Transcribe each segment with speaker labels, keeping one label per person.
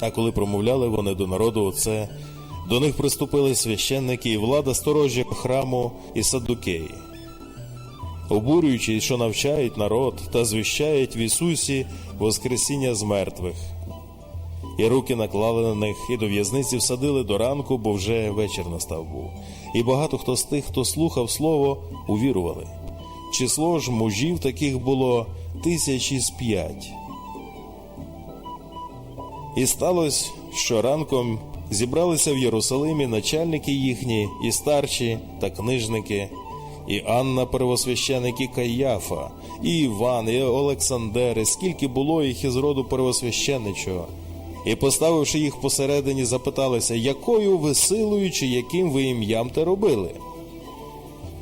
Speaker 1: А коли промовляли вони до народу оце, до них приступили священники і влада сторожі храму і саддукеї. Обурюючи, що навчають народ та звіщають в Ісусі Воскресіння з мертвих. І руки наклали на них, і до в'язниці всадили до ранку, бо вже вечір настав був. І багато хто з тих, хто слухав слово, увірували. Число ж мужів таких було тисячі з п'ять. І сталося, що ранком зібралися в Єрусалимі начальники їхні, і старші та книжники, і Анна первосвященик, і Каяфа, і Іван, і Олександр, і скільки було їх із роду первосвященичого. І, поставивши їх посередині, запиталися, якою ви силою чи яким ви ім'ям те робили.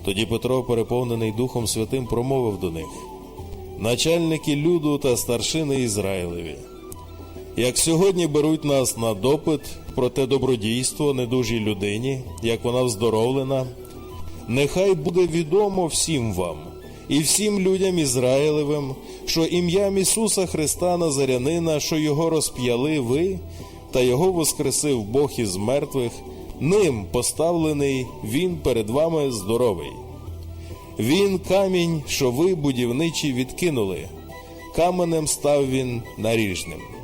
Speaker 1: Тоді Петро, переповнений Духом Святим, промовив до них: Начальники люду та старшини Ізраїлеві. Як сьогодні беруть нас на допит про те добродійство недужій людині, як вона вздоровлена, нехай буде відомо всім вам і всім людям Ізраїлевим, що ім'ям Ісуса Христа Назарянина, що Його розп'яли ви, та Його воскресив Бог із мертвих, ним поставлений Він перед вами здоровий. Він камінь, що ви, будівничі, відкинули, каменем став він наріжним.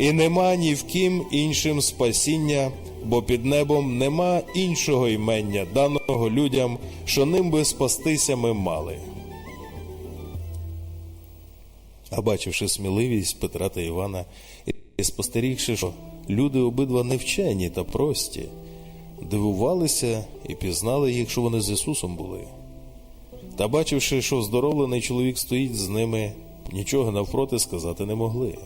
Speaker 1: І нема ні в ким іншим спасіння, бо під небом нема іншого імення, даного людям, що ним би спастися ми мали. А бачивши сміливість Петра та Івана і спостерігши, що люди обидва невчені та прості, дивувалися і пізнали їх, що вони з Ісусом були. Та бачивши, що здоровлений чоловік стоїть з ними, нічого навпроти сказати не могли.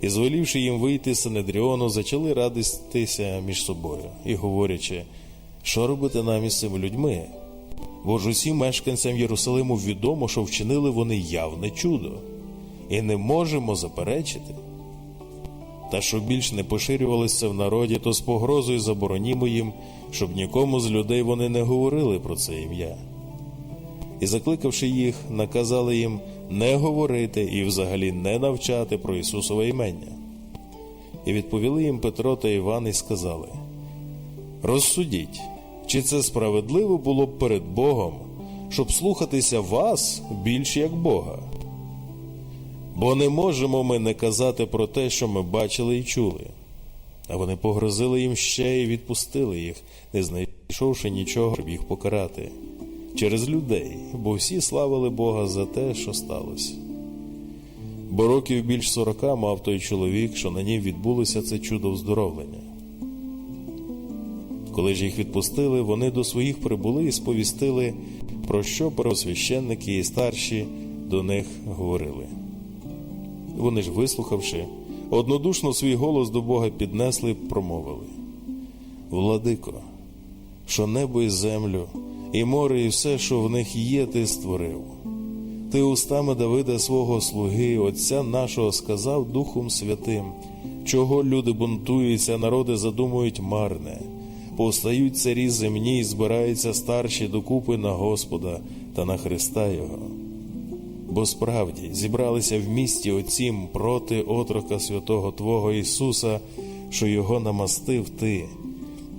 Speaker 1: І, звелівши їм вийти з Синедріону, зачали радитися між собою і говорячи, що робити нам із цими людьми? Бо ж усім мешканцям Єрусалиму відомо, що вчинили вони явне чудо, і не можемо заперечити. Та що більш не поширювалося в народі, то з погрозою заборонімо їм, щоб нікому з людей вони не говорили про це ім'я. І, закликавши їх, наказали їм не говорити і взагалі не навчати про Ісусове імення. І відповіли їм Петро та Іван і сказали: Розсудіть, чи це справедливо було б перед Богом, щоб слухатися вас більш як Бога? Бо не можемо ми не казати про те, що ми бачили і чули. А вони погрозили їм ще і відпустили їх, не знайшовши нічого, щоб їх покарати через людей, бо всі славили Бога за те, що сталося. Бо років більш сорока мав той чоловік, що на нім відбулося це чудо вздоровлення. Коли ж їх відпустили, вони до своїх прибули і сповістили, про що первосвященники і старші до них говорили. Вони ж, вислухавши, однодушно свій голос до Бога піднесли, промовили: Владико, що небо і землю, і море, і все, що в них є, ти створив. Ти устами Давида свого слуги, Отця нашого, сказав Духом Святим, чого люди бунтуються, народи задумують марне, повстають царі земні і збираються старші докупи на Господа та на Христа Його. Бо справді зібралися в місті оцім проти отрока святого Твого Ісуса, що Його намастив Ти.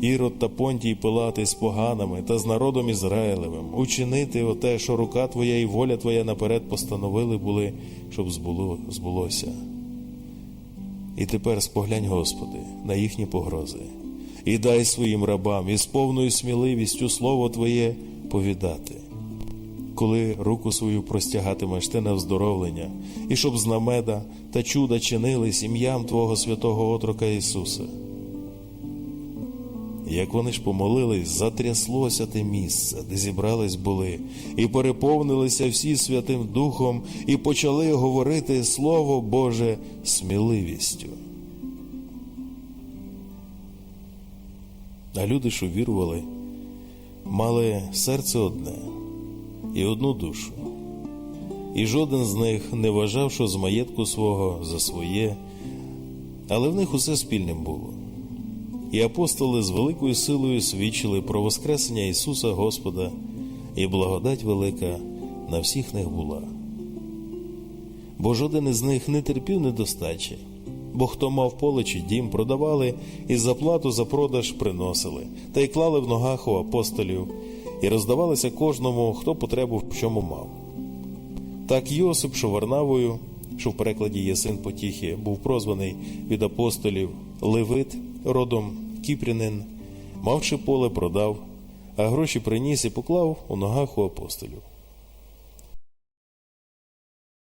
Speaker 1: Ірод та Понтій Пилати з поганами та з народом Ізраїлевим, учинити оте, що рука Твоя і воля Твоя наперед постановили були, щоб збуло, збулося. І тепер споглянь, Господи, на їхні погрози, і дай своїм рабам із повною сміливістю Слово Твоє повідати, коли руку свою простягатимеш ти на вздоровлення, і щоб знамеда та чуда чинились ім'ям Твого святого отрока Ісуса. Як вони ж помолились, затряслося те місце, де зібрались були, і переповнилися всі Святим Духом, і почали говорити Слово Боже сміливістю. А люди, що вірували, мали серце одне і одну душу, і жоден з них не вважав, що з маєтку свого за своє, але в них усе спільним було. І апостоли з великою силою свідчили про Воскресення Ісуса Господа, і благодать велика на всіх них була. Бо жоден із них не терпів недостачі, Бо хто мав поле чи дім, продавали і за плату за продаж приносили, та й клали в ногах у апостолів, і роздавалися кожному, хто потребу в чому мав. Так Йосип, що Варнавою, що в перекладі є син Потіхи, був прозваний від апостолів Левит, родом Кіпрянин, мавши поле, продав, а гроші приніс і поклав у ногах у апостолів.